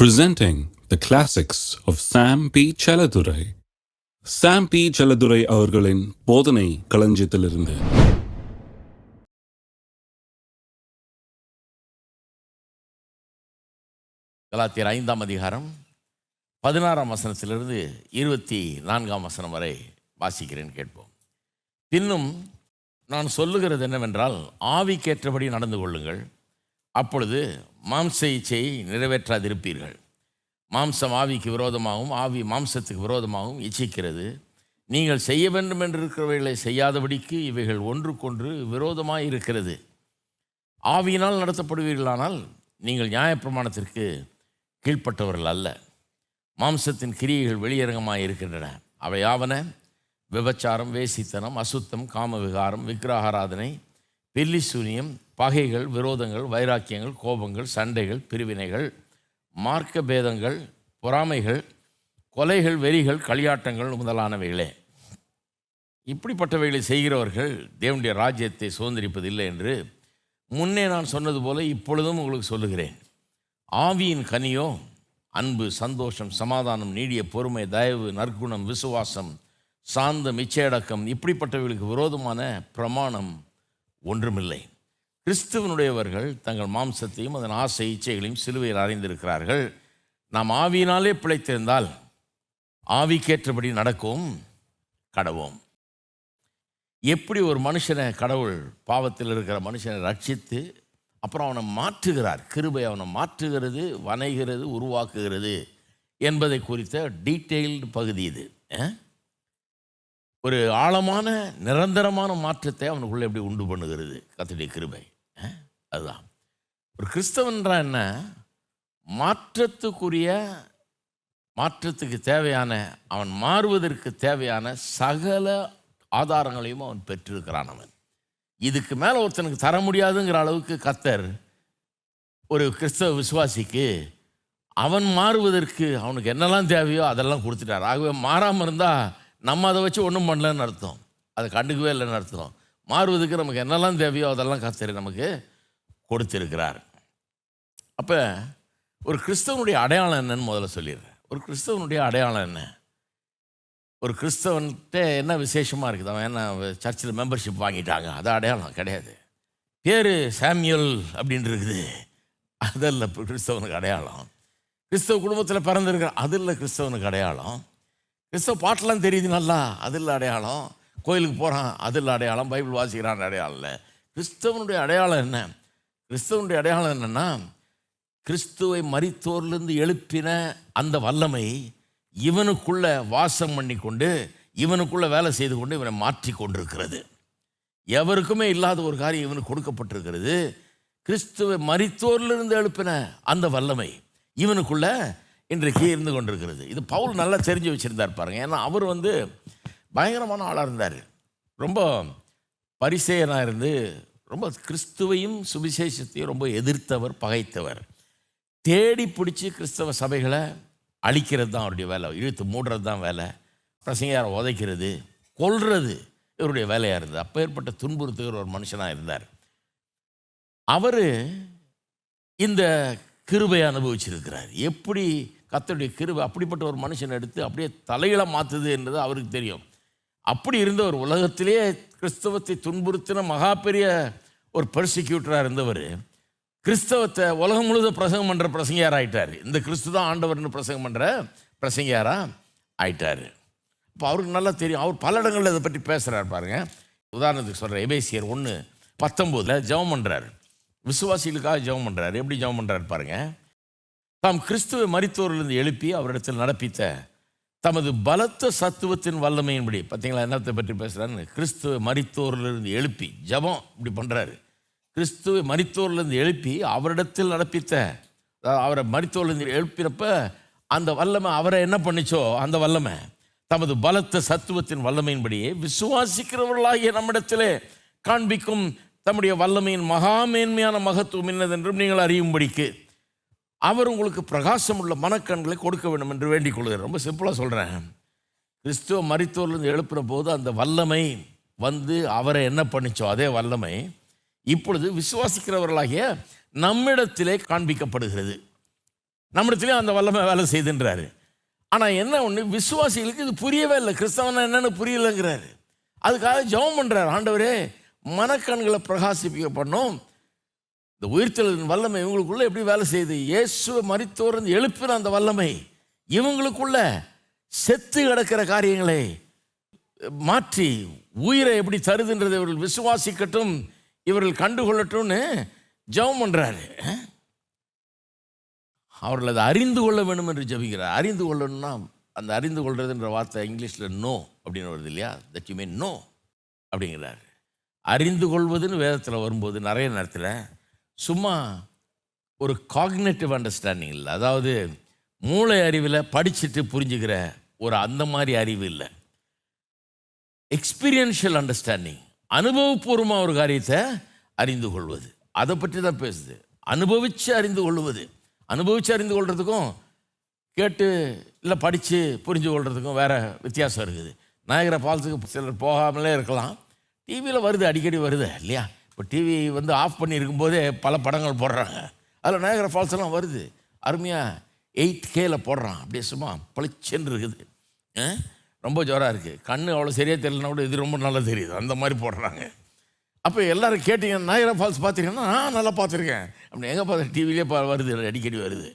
presenting the classics of Sam P. Chaladurai. Sam P Chelladurai அவர்களின் போதனை களஞ்சியத்திலிருந்து கலாத்தியர் ஐந்தாம் அதிகாரம் பதினாறாம் வசனத்திலிருந்து இருபத்தி நான்காம் வசனம் வரை வாசிக்கிறேன் கேட்போம் பின்னும் நான் சொல்லுகிறது என்னவென்றால் ஆவிக்கேற்றபடி நடந்து கொள்ளுங்கள் அப்பொழுது மாம்ச இச்சையை நிறைவேற்றாதிருப்பீர்கள். மாம்சம் ஆவிக்கு விரோதமாகவும் ஆவி மாம்சத்துக்கு விரோதமாகவும் இச்சிக்கிறது. நீங்கள் செய்ய வேண்டும் என்று இருக்கிறவைகளை செய்யாதபடிக்கு இவைகள் ஒன்றுக்கொன்று விரோதமாக இருக்கிறது ஆவியினால் நடத்தப்படுவீர்களானால் நீங்கள் நியாயப்பிரமாணத்திற்கு கீழ்ப்பட்டவர்கள் அல்ல. மாம்சத்தின் கிரியைகள் வெளியரங்கமாக இருக்கின்றன அவை ஆவன விபச்சாரம் வேசித்தனம் அசுத்தம் காம விகாரம் விக்கிரகாராதனை பில்லி சூனியம் பகைகள் விரோதங்கள் வைராக்கியங்கள் கோபங்கள் சண்டைகள் பிரிவினைகள் மார்க்க பேதங்கள் பொறாமைகள் கொலைகள் வெறிகள் களியாட்டங்கள் முதலானவைகளே. இப்படிப்பட்டவைகளை செய்கிறவர்கள் தேவனுடைய ராஜ்யத்தை சுதந்திரிப்பதில்லை என்று முன்னே நான் சொன்னது போல இப்பொழுதும் உங்களுக்கு சொல்லுகிறேன். ஆவியின் கனியோ அன்பு சந்தோஷம் சமாதானம் நீடிய பொறுமை தயவு நற்குணம் விசுவாசம் சாந்தம் இச்சையடக்கம் இப்படிப்பட்டவர்களுக்கு விரோதமான பிரமாணம் ஒன்றுமில்லை. கிறிஸ்துவனுடையவர்கள் தங்கள் மாம்சத்தையும் அதன் ஆசை இச்சைகளையும் சிலுவையில் அறிந்திருக்கிறார்கள். நாம் ஆவியினாலே பிழைத்திருந்தால் ஆவிக்கேற்றபடி நடக்கும் கடவோம் எப்படி ஒரு மனுஷனை கடவுள் பாவத்தில் இருக்கிற மனுஷனை ரட்சித்து அப்புறம் அவனை மாற்றுகிறார்? கிருபை அவனை மாற்றுகிறது வனைகிறது உருவாக்குகிறது என்பதை குறித்த டீட்டெயில்டு பகுதி இது. ஒரு ஆழமான நிரந்தரமான மாற்றத்தை அவனுக்குள்ளே எப்படி உண்டு பண்ணுகிறது? கத்துடைய கிருபை. அதுதான். ஒரு கிறிஸ்தவன்றா என்ன? மாற்றத்துக்குரிய மாற்றத்துக்கு தேவையான அவன் மாறுவதற்கு தேவையான சகல ஆதாரங்களையும் அவன் பெற்றிருக்கிறான் அவன். இதுக்கு மேலே ஒருத்தனுக்கு தர முடியாதுங்கிற அளவுக்கு கத்தர் ஒரு கிறிஸ்தவ விசுவாசிக்கு அவன் மாறுவதற்கு அவனுக்கு என்னெல்லாம் தேவையோ அதெல்லாம் கொடுத்துட்டார். ஆகவே மாறாமல் இருந்தால் நம்ம அதை வச்சு ஒன்றும் பண்ணலன்னு அர்த்தம். அதை கண்டுக்கவே இல்லைன்னு அர்த்தம். மாறுவதற்கு நமக்கு என்னெல்லாம் தேவையோ அதெல்லாம் கத்தர் நமக்கு கொடுத்திருக்கிறார். அப்போ ஒரு கிறிஸ்தவனுடைய அடையாளம் என்னன்னு முதல்ல சொல்லிடுறேன். ஒரு கிறிஸ்தவனுடைய அடையாளம் என்ன? ஒரு கிறிஸ்தவன்கிட்ட என்ன விசேஷமாக இருக்குது? அவன் என்ன சர்ச்சில் மெம்பர்ஷிப் வாங்கிட்டாங்க? அது அடையாளம் கிடையாது. பேர் சாமியல் அப்படின்னு இருக்குது. அதல்ல கிறிஸ்தவனுக்கு அடையாளம். கிறிஸ்தவ குடும்பத்தில் பிறந்திருக்கிற அது இல்லை கிறிஸ்தவனுக்கு அடையாளம். கிறிஸ்தவ பாட்டெல்லாம் தெரியுது நல்லா அதில் அடையாளம். கோயிலுக்கு போகிறான் அதில் அடையாளம். பைபிள் வாசிக்கிறான் அடையாளம் இல்லை. கிறிஸ்தவனுடைய அடையாளம் என்ன? கிறிஸ்தவனுடைய அடையாளம் என்னென்னா கிறிஸ்துவை மரித்தோர்லேருந்து எழுப்பின அந்த வல்லமை இவனுக்குள்ள வாசம் பண்ணி கொண்டு இவனுக்குள்ளே வேலை செய்து கொண்டு இவனை மாற்றி கொண்டிருக்கிறது. எவருக்குமே இல்லாத ஒரு காரியம் இவனுக்கு கொடுக்கப்பட்டிருக்கிறது. கிறிஸ்துவை மரித்தோரிலிருந்து எழுப்பின அந்த வல்லமை இவனுக்குள்ள இன்றைக்கு இருந்து கொண்டிருக்கிறது. இது பவுல் நல்லா தெரிஞ்சு வச்சுருந்தார் பாருங்க. ஏன்னா அவர் வந்து பயங்கரமான ஆளாக இருந்தார். ரொம்ப பரிசேயனாக இருந்து ரொம்ப கிறிஸ்துவையும் சுவிசேஷத்தையும் ரொம்ப எதிர்த்தவர் பகைத்தவர். தேடி பிடிச்சி கிறிஸ்தவ சபைகளை அழிக்கிறது தான் அவருடைய வேலை. இழுத்து மூடுறது தான் வேலை. பிரசங்காரை உதைக்கிறது கொல்றது இவருடைய வேலையாக இருந்தது. அப்போ ஏற்பட்ட துன்புறுத்துகிற ஒரு மனுஷனாக இருந்தார். அவர் இந்த கிருபையை அனுபவிச்சிருக்கிறார். எப்படி கத்தருடைய கிருபை அப்படிப்பட்ட ஒரு மனுஷனை எடுத்து அப்படியே தலையில மாற்றுது என்றது அவருக்கு தெரியும். அப்படி இருந்த ஒரு உலகத்திலேயே கிறிஸ்தவத்தை துன்புறுத்தின மகா பெரிய ஒரு பர்சிக்யூட்டராக இருந்தவர் கிறிஸ்தவத்தை உலகம் முழுதும் பிரசங்கம் பண்ணுற பிரசங்கியார் ஆயிட்டார். இந்த கிறிஸ்து தான் ஆண்டவர்னு பிரசங்கம் பண்ணுற பிரசங்கியாராக ஆயிட்டார். இப்போ அவருக்கு நல்லா தெரியும். அவர் பல இடங்களில் இதை பற்றி பேசுகிறார் பாருங்கள் உதாரணத்துக்கு சொல்கிற எபேசியர் ஒன்று பத்தொம்போதில் ஜெபம் பண்ணுறாரு விசுவாசிகளுக்காக ஜெபம் பண்ணுறாரு எப்படி ஜெபம் பண்ணுறாரு பாருங்கள் தாம் கிறிஸ்துவை மரித்தோரிலிருந்து எழுப்பி அவரிடத்தில் நடப்பித்த தமது பலத்த சத்துவத்தின் வல்லமையின்படி. பார்த்தீங்களா என்னத்தை பற்றி பேசுகிறாருன்னு கிறிஸ்துவை மரித்தோரிலிருந்து எழுப்பி ஜெபம் இப்படி பண்ணுறாரு கிறிஸ்துவை மரித்தோர்லேருந்து எழுப்பி அவரிடத்தில் நடப்பித்த அவரை மரித்தோர்லேருந்து எழுப்பினப்ப அந்த வல்லமை அவரை என்ன பண்ணிச்சோ அந்த வல்லமை தமது பலத்த சத்துவத்தின் வல்லமையின்படியே விசுவாசிக்கிறவர்களாகிய நம்மிடத்திலே காண்பிக்கும் தம்முடைய வல்லமையின் மகாமேன்மையான மகத்துவம் என்னதென்றும் நீங்கள் அறியும்படிக்கு. அவர் உங்களுக்கு பிரகாசம் உள்ள மனக்கண்களை கொடுக்க வேண்டும் என்று வேண்டிக் கொள்கிறேன். ரொம்ப சிம்பிளாக சொல்கிறேன் கிறிஸ்துவ மருத்துவர்லேருந்து எழுப்பின போது அந்த வல்லமை வந்து அவரை என்ன பண்ணிச்சோ அதே வல்லமை இப்பொழுது விசுவாசிக்கிறவர்களாகிய நம்மிடத்திலே காண்பிக்கப்படுகிறது. நம்மிடத்திலே அந்த வல்லமை வேலை செய்துன்றாரு. ஆனால் என்ன ஒன்று விசுவாசிகளுக்கு இது புரியவே இல்லை. கிறிஸ்தவன் என்னென்னு புரியலைங்கிறாரு. அதுக்காக ஜெபம் பண்ணுறாரு ஆண்டவரே மனக்கண்களை பிரகாசிப்பிக்க பண்ணோம். இந்த உயிர்த்தெழுதின் வல்லமை இவங்களுக்குள்ள எப்படி வேலை செய்யுது? இயேசுவை மறித்தோர்ந்து எழுப்பின அந்த வல்லமை இவங்களுக்குள்ள செத்து கிடக்கிற காரியங்களை மாற்றி உயிரை எப்படி தருதுன்றதை இவர்கள் விசுவாசிக்கட்டும் இவர்கள் கண்டுகொள்ளட்டும்னு ஜெபம் பண்ணுறாரு அவர்கள் அதை அறிந்து கொள்ள வேண்டும் என்று ஜெபிக்கிறார். அறிந்து கொள்ளணும்னா அந்த அறிந்து கொள்றதுன்ற வார்த்தை இங்கிலீஷில் நோ அப்படின்னு வருது இல்லையா? தட் யூ மீன் நோ அப்படிங்கிறார். அறிந்து கொள்வதுன்னு வேதத்தில் வரும்போது நிறைய நேரத்தில் சும்மா ஒரு காக்னேட்டிவ் அண்டர்ஸ்டாண்டிங் இல்லை. அதாவது மூளை அறிவில் படிச்சுட்டு புரிஞ்சுக்கிற ஒரு அந்த மாதிரி அறிவு இல்லை. எக்ஸ்பீரியன்ஷியல் அண்டர்ஸ்டாண்டிங் அனுபவபூர்வமாக ஒரு காரியத்தை அறிந்து கொள்வது. அதை பற்றி தான் பேசுது. அனுபவித்து அறிந்து கொள்வது. அனுபவித்து அறிந்து கொள்றதுக்கும் கேட்டு இல்லை படித்து புரிஞ்சு கொள்றதுக்கும் வேறு வித்தியாசம் இருக்குது. நாயகர ஃபால்ஸுக்கு சிலர் போகாமலே இருக்கலாம். டிவியில் வருது அடிக்கடி வருது இல்லையா? இப்போ டிவி வந்து ஆஃப் பண்ணி இருக்கும்போதே பல படங்கள் போடுறாங்க. அதில் நாயகர ஃபால்ஸ் எல்லாம் வருது. அருமையாக எயிட் கேல போடுறான். அப்படியே சும்மா பளிச்சுன்னு இருக்குது. ஆ? ரொம்ப ஜோராக இருக்குது கண்ணு அவ்வளோ சரியாக தெரியலனா கூட இது ரொம்ப நல்லா தெரியுது. அந்த மாதிரி போடுறாங்க. அப்போ எல்லாரும் கேட்டீங்க நாயகரா ஃபால்ஸ் பார்த்துருக்கேன்னா நான் நல்லா பார்த்துருக்கேன். அப்படி எங்கே பார்த்து? டிவிலே வருது அடிக்கடி வருது.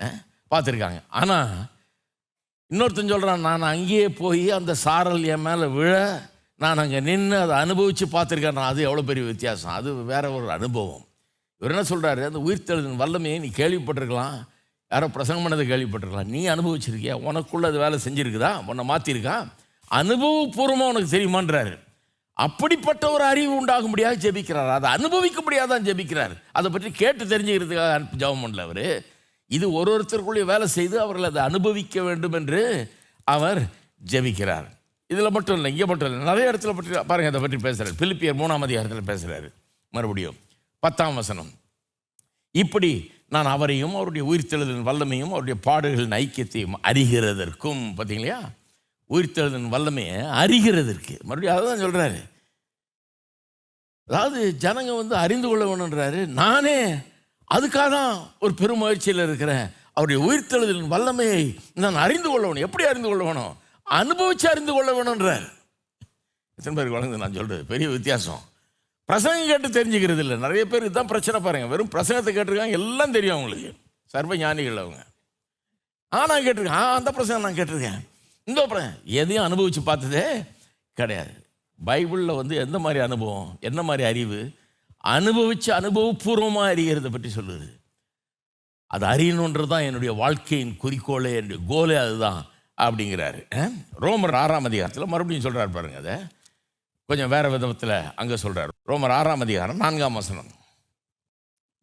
ஆ? பார்த்துருக்காங்க. ஆனால் இன்னொருத்தன் சொல்கிறான் நான் அங்கேயே போய் அந்த சாரல் என் மேலே விழ நான் அங்கே நின்று அதை அனுபவித்து பார்த்துருக்கேன். அது எவ்வளோ பெரிய வித்தியாசம். அது வேற ஒரு அனுபவம். இவர் என்ன சொல்கிறாரு அந்த உயிர்த்தெழுதின் வல்லமையை நீ கேள்விப்பட்டிருக்கலாம். யாரோ பிரசங்கம் பண்ணதை கேள்விப்பட்டிருக்கலாம். நீ அனுபவிச்சிருக்கியா? உனக்குள்ள அது வேலை செஞ்சுருக்குதா? உன்னை மாற்றிருக்கா அனுபவபூர்வமாக உனக்கு தெரியுமான்றாரு. அப்படிப்பட்ட ஒரு அறிவு உண்டாகும்படியாக ஜெபிக்கிறார். அதை அனுபவிக்க தான் ஜெபிக்கிறார். அதை பற்றி கேட்டு தெரிஞ்சுக்கிறதுக்காக அனுப்பி பண்ணல அவர். இது ஒரு ஒருத்தருக்குள்ளேயே வேலை செய்து அவர்கள் அதை அனுபவிக்க வேண்டும் என்று அவர் ஜெபிக்கிறார். இதில் மட்டும் இல்லை இங்கே மட்டும் இல்லை. நிறைய இடத்துல பற்றி பாருங்கள் அதை பற்றி பேசுகிறார் பிலிப்பியர் மூணாம் அதிகாரத்தில் பேசுகிறாரு மறுபடியும் பத்தாம் வசனம். இப்படி நான் அவரையும் அவருடைய உயிர்த்தெழுதலின் வல்லமையும் அவருடைய பாடுகளின் ஐக்கியத்தையும் அறிகிறதற்கும் பார்த்தீங்களா உயிர்த்தெழுதலின் வல்லமையை அறிகிறதற்கு. மறுபடியும் அதை தான் சொல்கிறாரு அதாவது ஜனங்க வந்து அறிந்து கொள்ள வேணுன்றாரு நானே அதுக்காக தான் ஒரு பெருமுயற்சியில் இருக்கிறேன். அவருடைய உயிர்த்தெழுதலின் வல்லமையை நான் அறிந்து கொள்ள வேணும். எப்படி அறிந்து கொள்ள வேணும்? அனுபவிச்சு அறிந்து கொள்ள வேணுன்றார் எத்தனை பேருக்கு வழங்குது? நான் சொல்கிறது பெரிய வித்தியாசம். பிரசங்கம் கேட்டு தெரிஞ்சுக்கிறது இல்லை. நிறைய பேர் இதுதான் பிரச்சனை பாருங்கள் வெறும் பிரசங்கத்தை கேட்டிருக்காங்க. எல்லாம் தெரியும் அவங்களுக்கு. சர்வ ஞானிகள் அவங்க. ஆ நான் கேட்டிருக்கேன். ஆ அந்த பிரசங்கம் நான் கேட்டிருக்கேன். இந்த பிரசங்கம். எதையும் அனுபவித்து பார்த்ததே கிடையாது. பைபிளில் வந்து எந்த மாதிரி அனுபவம்? என்ன மாதிரி அறிவு? அனுபவித்து அனுபவபூர்வமாக அறிகிறத பற்றி சொல்லுது. அது அறியணுன்றது தான் என்னுடைய வாழ்க்கையின் குறிக்கோளே. என்னுடைய கோலே அதுதான். அப்படிங்கிறாரு. ரோமர் ஆறாம் அதிகாரத்தில் மறுபடியும் சொல்கிறார் பாருங்க அதை. கொஞ்சம் வேறு விதத்தில் அங்கே சொல்கிறார் ரோமர் ஆறாம் அதிகாரம் நான்காம் வசனம்.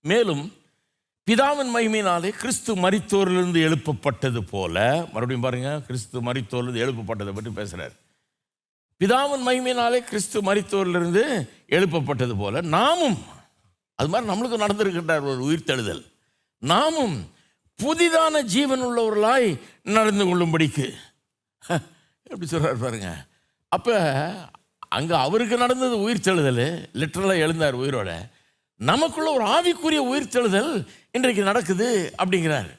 மேலும் பிதாவின் மகிமையினாலே கிறிஸ்து மரித்தோரிலிருந்து எழுப்பப்பட்டது போல மறுபடியும் பாருங்க கிறிஸ்து மரித்தோரிலிருந்து எழுப்பப்பட்டதை பற்றி பேசுகிறார் பிதாவின் மகிமையினாலே கிறிஸ்து மரித்தோரிலிருந்து எழுப்பப்பட்டது போல நாமும் அது மாதிரி நம்மளுக்கு நடந்திருக்கின்றார் ஒரு உயிர்த்தெழுதல். நாமும் புதிதான ஜீவன் உள்ளவர்களாய் நடந்து கொள்ளும்படிக்கு. ஹ, எப்படி சொல்கிறார் பாருங்க. அப்போ அங்கே அவருக்கு நடந்தது உயிர் தழுதல் லிட்டரலாக எழுந்தார் உயிரோட. நமக்குள்ள ஒரு ஆவிக்குரிய உயிர் தழுதல் இன்றைக்கு நடக்குது அப்படிங்கிறார்.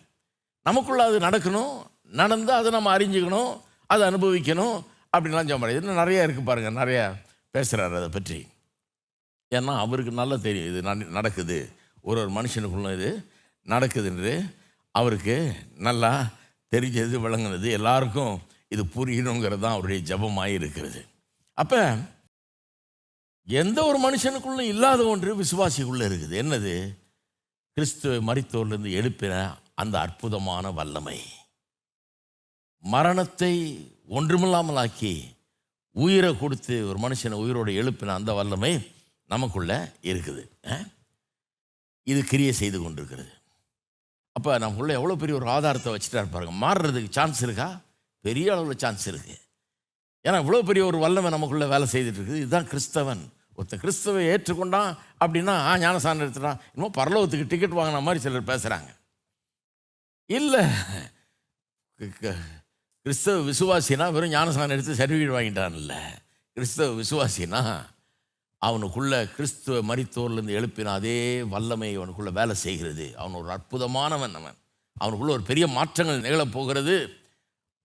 நமக்குள்ள அது நடக்கணும் நடந்து அதை நம்ம அறிஞ்சுக்கணும் அதை அனுபவிக்கணும் அப்படின்லாம் சொல்ல முடியாது இன்னும் நிறையா இருக்குது பாருங்கள் நிறையா பேசுகிறார் அதை பற்றி. ஏன்னா அவருக்கு நல்லா தெரியும் இது நடக்குது. ஒரு ஒரு மனுஷனுக்குள்ள இது நடக்குதுன்று அவருக்கு நல்லா தெரிஞ்சது விளங்குனது எல்லாருக்கும் இது புரியணுங்கிறது தான் அவருடைய ஜபமாக இருக்கிறது அப்போ எந்த ஒரு மனுஷனுக்குள்ளும் இல்லாத ஒன்று விசுவாசிக்குள்ளே இருக்குது. என்னது? கிறிஸ்துவை மறித்தோர்லேருந்து எழுப்பின அந்த அற்புதமான வல்லமை. மரணத்தை ஒன்றுமில்லாமலாக்கி உயிரை கொடுத்து ஒரு மனுஷனை உயிரோடு எழுப்பின அந்த வல்லமை நமக்குள்ளே இருக்குது. இது கிரியை செய்து கொண்டிருக்கிறது. அப்போ நம்ம உள்ள எவ்வளோ பெரிய ஒரு ஆதாரத்தை வச்சுட்டா பாருங்க. மாறுறதுக்கு சான்ஸ் இருக்கா? பெரிய அளவில் சான்ஸ் இருக்குது ஏன்னா இவ்வளோ பெரிய ஒரு வல்லமை நமக்குள்ளே வேலை செய்துட்டு இருக்குது. இதுதான் கிறிஸ்தவன். ஒருத்தன் கிறிஸ்தவை ஏற்றுக்கொண்டான் அப்படின்னா ஆ ஞானசானம் எடுத்துட்டான். இன்னும் பரலோகத்துக்கு டிக்கெட் வாங்கின மாதிரி சிலர் பேசுகிறாங்க இல்லை கிறிஸ்தவ விசுவாசினா வெறும் ஞானசானம் எடுத்து சர்டிஃபிகேட் வாங்கிட்டான்ல. கிறிஸ்தவ விசுவாசினா அவனுக்குள்ள கிறிஸ்துவ மரித்தோர்லேருந்து எழுப்பின அதே வல்லமை அவனுக்குள்ள வேலை செய்கிறது. அவன் ஒரு அற்புதமானவன் அவன். அவனுக்குள்ள ஒரு பெரிய மாற்றங்கள் நிகழப் போகிறது.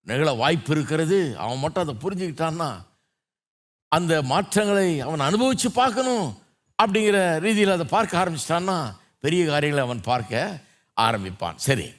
நிகழ வாய்ப்பு இருக்கிறது. அவன் மட்டும் அதை புரிஞ்சுக்கிட்டான்னா அந்த மாற்றங்களை அவன் அனுபவித்து பார்க்கணும் அப்படிங்கிற ரீதியில் அதை பார்க்க ஆரம்பிச்சிட்டான்னா பெரிய காரியங்களை அவன் பார்க்க ஆரம்பிப்பான். சரி.